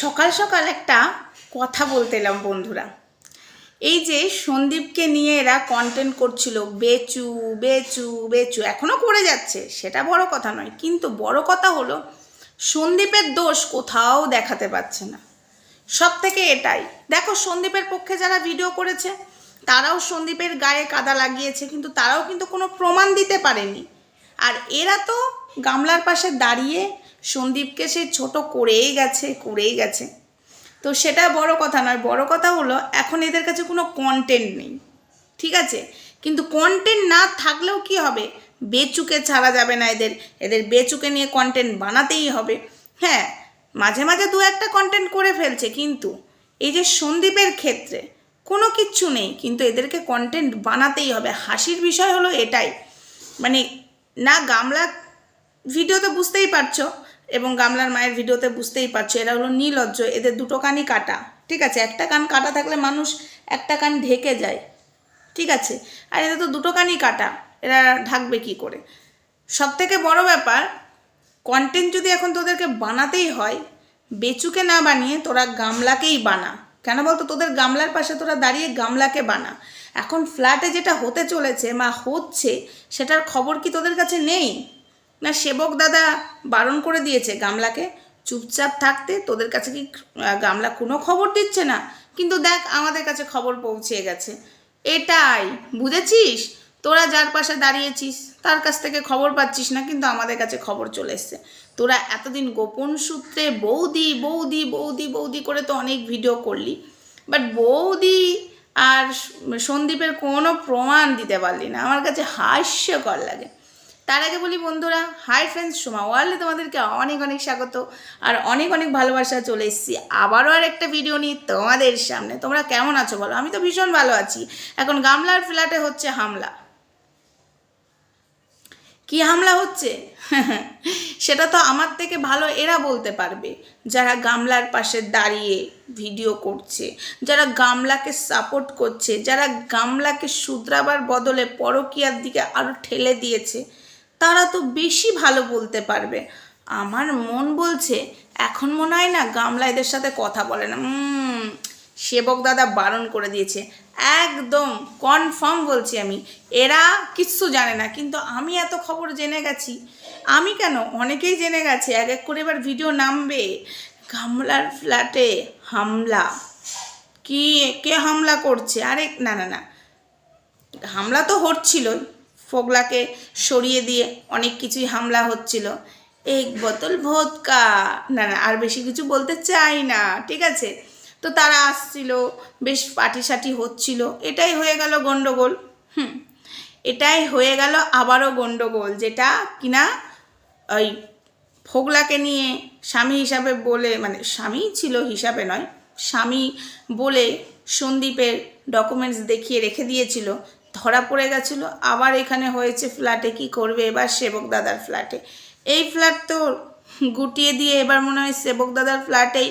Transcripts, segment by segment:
সকাল সকাল একটা কথা বলতে এলাম বন্ধুরা। এই যে সন্দীপকে নিয়ে এরা কন্টেন্ট করছিল, বেচু বেচু বেচু এখনও করে যাচ্ছে, সেটা বড় কথা নয়, কিন্তু বড় কথা হলো সন্দীপের দোষ কোথাও দেখাতে পাচ্ছে না। সব থেকে এটাই, দেখো সন্দীপের পক্ষে যারা ভিডিও করেছে, তারাও সন্দীপের গায়ে কাদা লাগিয়েছে, কিন্তু তারাও কিন্তু কোনো প্রমাণ দিতে পারেনি। আর এরা তো গামলার পাশে দাঁড়িয়ে সন্দীপকে সে ছোট করেই গেছে করেই গেছে। তো সেটা বড় কথা নয়, বড় কথা হলো এখন এদের কাছে কোনো কন্টেন্ট নেই, ঠিক আছে? কিন্তু কন্টেন্ট না থাকলেও কি হবে? বেচুকে ছাড়া যাবে না এদের এদের বেচুকে নিয়ে কন্টেন্ট বানাতেই হবে। হ্যাঁ মাঝে মাঝে দু একটা কন্টেন্ট করে ফেলছে, কিন্তু এই যে সন্দীপের ক্ষেত্রে কোনো কিচ্ছু নেই, কিন্তু এদেরকে কন্টেন্ট বানাতেই হবে। হাসির বিষয় হলো এটাই। মানে না, গামলা ভিডিও তো বুঝতেই পারছ এবং গামলার মায়ের ভিডিওতে বুঝতেই পারছ, এরা হলো নীলজ্জ, এদের দুটো কানই কাটা, ঠিক আছে? একটা কান কাটা থাকলে মানুষ একটা কান ঢেকে যায়, ঠিক আছে? আর এদের তো দুটো কানই কাটা, এরা ঢাকবে কি করে? সব থেকে বড় ব্যাপার কন্টেন্ট যদি এখন তোদেরকে বানাতেই হয়, বেচুকে না বানিয়ে তোরা গামলাকেই বানা। কেন বলতো? তোদের গামলার পাশে তোরা দাঁড়িয়ে গামলাকে বানা। এখন ফ্ল্যাটে যেটা হতে চলেছে বা হচ্ছে, সেটার খবর কি তোদের কাছে নেই? না, সেবক দাদা বারণ করে দিয়েছে গামলাকে। চুপচাপ থাকতে তোদের কাছে কি গামলা কোনো খবর দিচ্ছে না? কিন্তু দেখ, আমাদের কাছে খবর পৌঁছে গেছে। এটাই, বুঝেছিস? তোরা যার পাশে দাঁড়িয়েছিস, তার কাছ থেকে খবর পাচ্ছিস না, কিন্তু আমাদের কাছে খবর চলে এসছে। তোরা এতদিন গোপন সূত্রে বৌদি বৌদি বৌদি বৌদি করে তো অনেক ভিডিও করলি। বাট বৌদি আর সন্দীপের কোনো প্রমাণ দিতে পারলি না। আমার কাছে হাস্যকর লাগে। তার আগে বলি বন্ধুরা হাই ফ্রেন্ডস সোমা ওয়ার্ল্ডে তোমাদেরকে অনেক অনেক স্বাগত আর অনেক অনেক ভালোবাসা চলে এসেছি। আবারও আর একটা ভিডিও নিয়ে তোমাদের সামনে। তোমরা কেমন আছো বলো? আমি তো ভীষণ ভালো আছি। এখন গামলার ফ্ল্যাটে হচ্ছে হামলা। কি হামলা হচ্ছে? সেটা তো আমার থেকে ভালো এরা বলতে পারবে। যারা গামলার পাশে দাঁড়িয়ে ভিডিও করছে, যারা গামলাকে সাপোর্ট করছে, যারা গামলাকে শুধরাবার বদলে পরকীয়ার দিকে আরও ঠেলে দিয়েছে তারা তো বেশি ভালো বলতে পারবে। আমার মন বলছে, এখন মনে হয় না গামলা এদের সাথে কথা বলে না। সেবক দাদা বারণ করে দিয়েছে। একদম কনফার্ম বলছি আমি। এরা কিচ্ছু জানে না, কিন্তু আমি এত খবর জেনে গেছি। আমি কেন? অনেকেই জেনে গেছে, এক এক করে এবার ভিডিও নামবে। গামলার ফ্ল্যাটে হামলা। কি, কে হামলা করছে? আরে, না না না। হামলা তো হচ্ছিলই। ফোগলাকে সরিয়ে দিয়ে অনেক কিছুই হামলা হচ্ছিল। এক বোতল ভোদকা। না না, আর বেশি কিছু বলতে চাই না, ঠিক আছে? তো তারা আসছিল, বেশ পাটি সাটি হচ্ছিল। এটাই হয়ে গেল গন্ডগোল। হুম, এটাই হয়ে গেল আবারও গন্ডগোল, যেটা কিনা ওই ফোগলাকে নিয়ে স্বামী হিসাবে বলে মানে স্বামী ছিল হিসাবে নয়, স্বামী বলে সন্দীপের ডকুমেন্টস দেখিয়ে রেখে দিয়েছিল ধরা পড়ে গেছিল। আবার এখানে হয়েছে ফ্ল্যাটে কি করবে এবার সেবক দাদার ফ্ল্যাটে এই ফ্ল্যাট তো গুটিয়ে দিয়ে এবার মনে হয় সেবক দাদার ফ্ল্যাটেই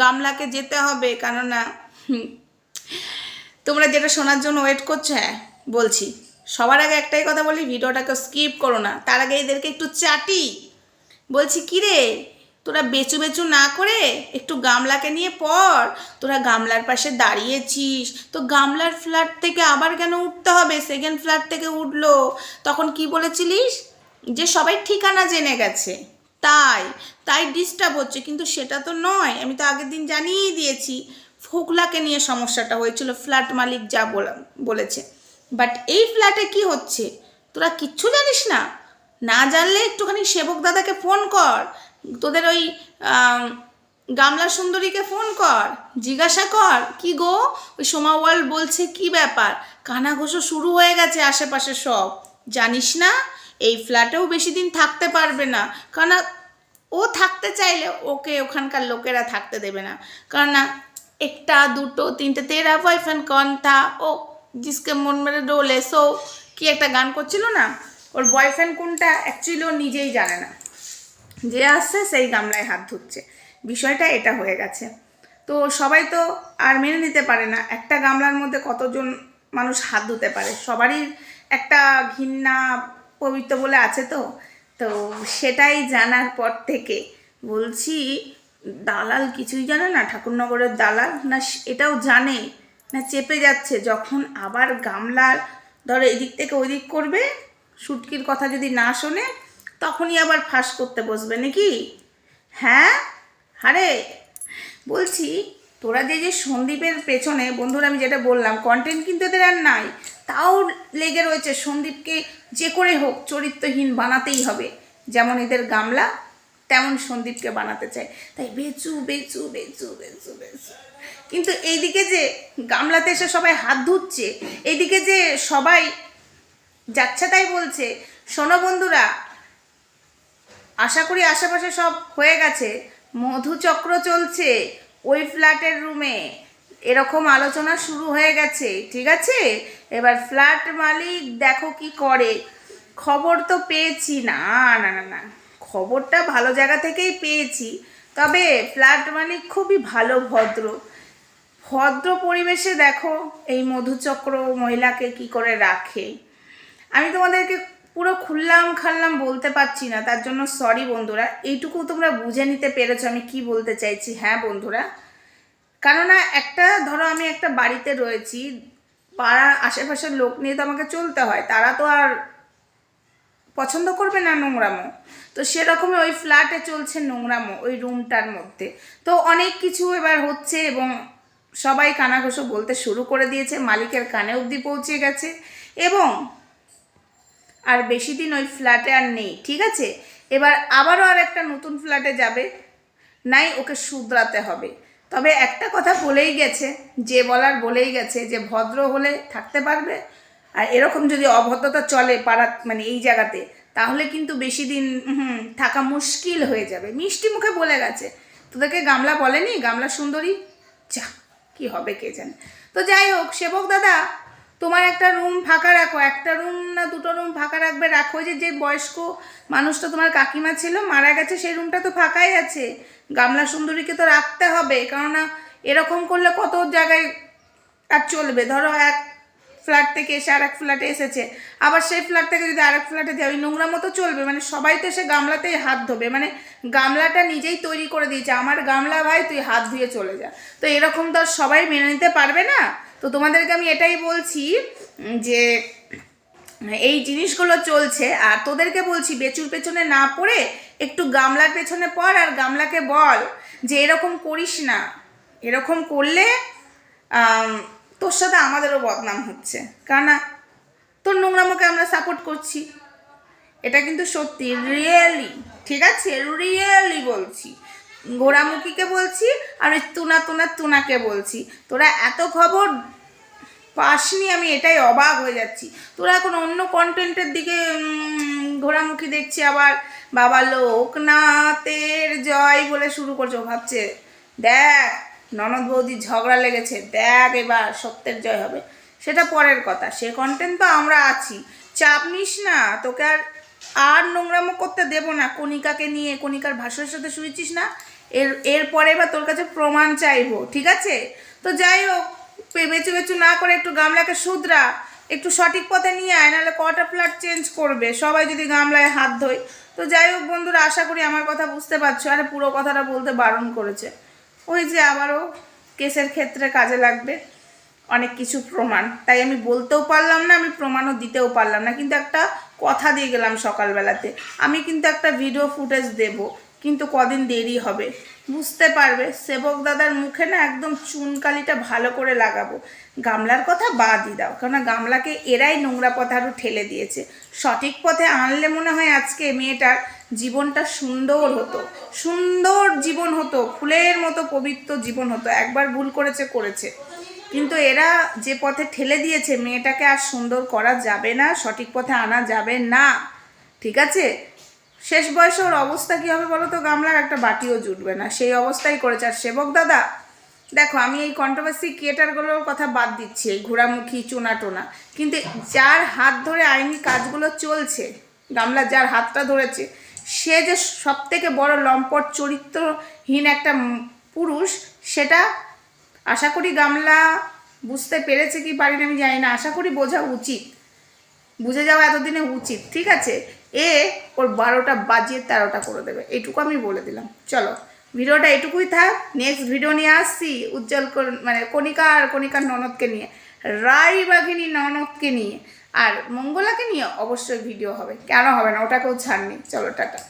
গামলাকে যেতে হবে। কেননা তোমরা যেটা শোনার জন্য ওয়েট করছ হ্যাঁ বলছি। সবার আগে একটাই কথা বলি, ভিডিওটাকে স্কিপ করো না। তার আগে এদেরকে একটু চাটি। বলছি কি রে তোরা বেচু বেচু না করে একটু গামলাকে নিয়ে পড়। তোরা গামলার পাশে দাঁড়িয়েছিস। তো গামলার ফ্ল্যাট থেকে আবার কেন উঠতে হবে? সেকেন্ড ফ্ল্যাট থেকে উঠল। তখন কি বলেছিলিস? যে সবাই ঠিকানা জেনে গেছে। তাই তাই ডিস্টার্ব হচ্ছে। কিন্তু সেটা তো নয়। আমি তো আগের দিন জানিয়েই দিয়েছি। ফোকলাকে নিয়ে সমস্যাটা হয়েছিল। ফ্ল্যাট মালিক যা বলা- বলেছে। বাট এই ফ্ল্যাটে কি হচ্ছে? তোরা কিচ্ছু জানিস না? না জানলে একটুখানি সেবক দাদাকে ফোন কর। তোদের ওই গামলা সুন্দরীকে ফোন কর, জিজ্ঞাসা কর, কি গো? ওই সোমা ওয়ার্ল্ড বলছে কি ব্যাপার? কানাঘোষো শুরু হয়ে গেছে আশেপাশে সব। জানিস না, এই ফ্ল্যাটেও বেশি দিন থাকতে পারবে না। কারণ ও থাকতে চাইলে ওকে ওখানকার লোকেরা থাকতে দেবে না। কারণ একটা, দুটো, তিনটে, তেরা বয়ফ্রেন্ড কন থা ও জিসকে মন মেরে ডোলে। সো কি একটা গান করছিল না? ওর বয়ফ্রেন্ড কোনটা অ্যাকচুয়ালি ও নিজেই জানে না। যে আসছে সেই গামলায় হাত ধুচ্ছে। বিষয়টা এটা হয়ে গেছে। তো সবাই তো আর মেনে নিতে পারে না, একটা গামলার মধ্যে কতজন মানুষ হাত ধুতে পারে? সবারই একটা ঘৃণা পবিত্র বলে আছে তো। তো সেটাই জানার পর থেকে বলছি, দালাল কিছুই জানে না, ঠাকুরনগরের দালাল না এটাও জানে না, চেপে যাচ্ছে। যখন আবার গামলার ধরো এদিক থেকে ওই দিক করবে, সুটকির কথা যদি না শোনে তখনই আবার ফাঁস করতে বসবে নাকি? হ্যাঁ? আরে, বলছি, তোরা যে যে সন্দীপের পেছনে, বন্ধুরা আমি যেটা বললাম কন্টেন্ট কিন্তু এদের আর নাই। তাও লেগে রয়েছে সন্দীপকে যে করে হোক, চরিত্রহীন বানাতেই হবে। যেমন এদের গামলা, তেমন সন্দীপকে বানাতে চায়। তাই বেচু বেচু বেচু বেচু বেচু। কিন্তু এইদিকে যে গামলাতে এসে সবাই হাত ধুচ্ছে, এইদিকে যে সবাই যাচ্ছে তাই বলছে, শোনো বন্ধুরা আশা করি আশেপাশে সব হয়ে গেছে। মধুচক্র চলছে ওই ফ্ল্যাটের রুমে এরকম আলোচনা শুরু হয়ে গেছে, ঠিক আছে? এবার ফ্ল্যাট মালিক দেখো কি করে। খবর তো পেয়েছি। না না না না। খবরটা ভালো জায়গা থেকেই পেয়েছি। তবে ফ্ল্যাট মালিক খুবই ভালো ভদ্র। ভদ্র পরিবেশে দেখো এই মধুচক্র মহিলাকে কি করে রাখে। আমি তোমাদেরকে পুরো খুললাম খাল্লাম বলতে পারছি না, তার জন্য সরি বন্ধুরা। এইটুকু তোমরা বুঝে নিতে পেরেছ আমি কি বলতে চাইছি। হ্যাঁ বন্ধুরা, কেননা একটা, ধরো আমি একটা বাড়িতে রয়েছি, পাড়ার আশেপাশের লোক নিয়ে তো আমাকে চলতে হয়, তারা তো আর পছন্দ করবে না নোংরামো। তো সেরকমই ওই ফ্ল্যাটে চলছে নোংরামো, ওই রুমটার মধ্যে। তো অনেক কিছু এবার হচ্ছে এবং সবাই কানাঘোষো বলতে শুরু করে দিয়েছে, মালিকের কানে অবধি পৌঁছে গেছে এবং আর বেশি দিন ওই ফ্ল্যাটে আর নেই, ঠিক আছে? এবার আবারও আর একটা নতুন ফ্ল্যাটে যাবে, নাই ওকে শুধরাতে হবে। তবে একটা কথা বলেই গেছে, যে বলার বলেই গেছে, যে ভদ্র হলে থাকতে পারবে, আর এরকম যদি অভদ্রতা চলে পাড়া মানে এই জায়গাতে, তাহলে কিন্তু বেশি দিন থাকা মুশকিল হয়ে যাবে। মিষ্টি মুখে বলে গেছে। তোদেরকে গামলা বলেনি? গামলা সুন্দরী? যা, কি হবে কে জানে? তো যাই হোক, সেবক দাদা তোমার একটা রুম ফাঁকা রাখো, একটা রুম না দুটো রুম ফাঁকা রাখবে, রাখো যে যে বয়স্ক মানুষটা তোমার কাকিমা ছিল, মারা গেছে, সেই রুমটা তো ফাঁকাই আছে। গামলা সুন্দরীকে তো রাখতে হবে, কেননা এরকম করলে কত জায়গায় আর চলবে? ধরো এক ফ্ল্যাট থেকে এসে আর এক ফ্ল্যাটে এসেছে, আবার সেই ফ্ল্যাট থেকে যদি আরেক ফ্ল্যাটে যায়, ওই নোংরা মতো চলবে মানে সবাই তো এসে গামলাতেই হাত ধোবে মানে গামলাটা নিজেই তৈরি করে দিয়েছে, আমার গামলা ভাই তুই হাত ধুয়ে চলে যা। তো এরকম তো সবাই মেনে নিতে পারবে না। তো তোমাদেরকে আমি এটাই বলছি যে, এই জিনিসগুলো চলছে, আর তোদেরকে বলছি বেচুর পেছনে না পড়ে একটু গামলার পেছনে পড় আর গামলাকে বল যে এরকম করিস না। এরকম করলে তোর সাথে আমাদেরও বদনাম হচ্ছে। কারণ তোর নোংরামোকে আমরা সাপোর্ট করছি। এটা কিন্তু সত্যি রিয়েলি ঠিক আছে? রিয়েলি বলছি। ঘোড়ামুখীকে বলছি আর ওই তুনা তুনা তুনাকে বলছি। তোরা এত খবর পাসনি, আমি এটাই অবাক হয়ে যাচ্ছি। তোরা এখন অন্য কন্টেন্টের দিকে ঘোরামুখী দেখছি আবার। বাবা লোকনাথের জয় বলে শুরু করছ ভাবছে, দেখ, ননদ বৌদি ঝগড়া লেগেছে, দেখ এবার সত্যের জয় হবে। সেটা পরের কথা, সে কন্টেন্ট তো আমরা আছি। চাপ নিস না, তোকে আর আর নোংরামো করতে দেব না। কণিকাকে নিয়ে, কণিকার ভাষার সাথে শুয়েছিস না? এর, এরপরে এবার তোর কাছে প্রমাণ চাইব, ঠিক আছে? তো যাই হোক বেচু বেচু না করে একটু গামলাকে শুধরা, একটু সঠিক পথে নিয়ে আয়, নাহলে কটা ফ্ল্যাট চেঞ্জ করবে, সবাই যদি গামলায় হাত ধোয়। তো যাই হোক বন্ধুরা, আশা করি আমার কথা বুঝতে পারছ, আরে পুরো কথাটা বলতে বারণ করেছে। ওই যে আবারও কেসের ক্ষেত্রে কাজে লাগবে, অনেক কিছু প্রমাণ। তাই আমি বলতেও পারলাম না, আমি প্রমাণও দিতেও পারলাম না, কিন্তু একটা কথা দিয়ে গেলাম সকালবেলাতে। আমি কিন্তু একটা ভিডিও ফুটেজ দেব কিন্তু কদিন দেরি হবে। বুঝতে পারবে, সেবক দাদার মুখে না একদম চুনকালিটা ভালো করে লাগাবো। গামলার কথা বাদই দাও, কেননা গামলাকে এরাই নোংরা পথে আরও ঠেলে দিয়েছে। সঠিক পথে আনলে মনে হয় আজকে মেয়েটার জীবনটা সুন্দর হতো। সুন্দর জীবন হতো, ফুলের মতো পবিত্র জীবন হতো, একবার ভুল করেছে করেছে। কিন্তু এরা যে পথে ঠেলে দিয়েছে, মেয়েটাকে আর সুন্দর করা যাবে না, সঠিক পথে আনা যাবে না। ঠিক আছে? শেষ বয়সে ওর অবস্থা কী হবে বলো তো? গামলার একটা বাটিও জুটবে না। সেই অবস্থাই করেছে আর সেবক দাদা, দেখো আমি এই কন্ট্রোভার্সি ক্রিয়েটারগুলোর কথা বাদ দিচ্ছি, এই ঘোরামুখী চুনা টোনা কিন্তু যার হাত ধরে আইনি কাজগুলো চলছে, গামলা যার হাতটা ধরেছে, সে যে সব থেকে বড় লম্পট চরিত্রহীন একটা পুরুষ, সেটা আশা করি গামলা বুঝতে পেরেছে কি পারিনি আমি জানি না। আশা করি বোঝা উচিত। বুঝে যাওয়া এতদিনে উচিত, ঠিক আছে? এ ওর বারোটা বাজিয়ে তেরোটা করে দেবে। এইটুকু আমি বলে দিলাম। চলো, ভিডিওটা এটুকুই থাক। নেক্সট ভিডিও নিয়ে আসছি উজ্জ্বল মানে কণিকা আর কণিকার ননদকে নিয়ে। রাই বাঘিনী ননদকে নিয়ে। আর মঙ্গলাকে নিয়ে অবশ্যই ভিডিও হবে। কেন হবে না? ওটাকেও ছাড়নি চলো, টাটা।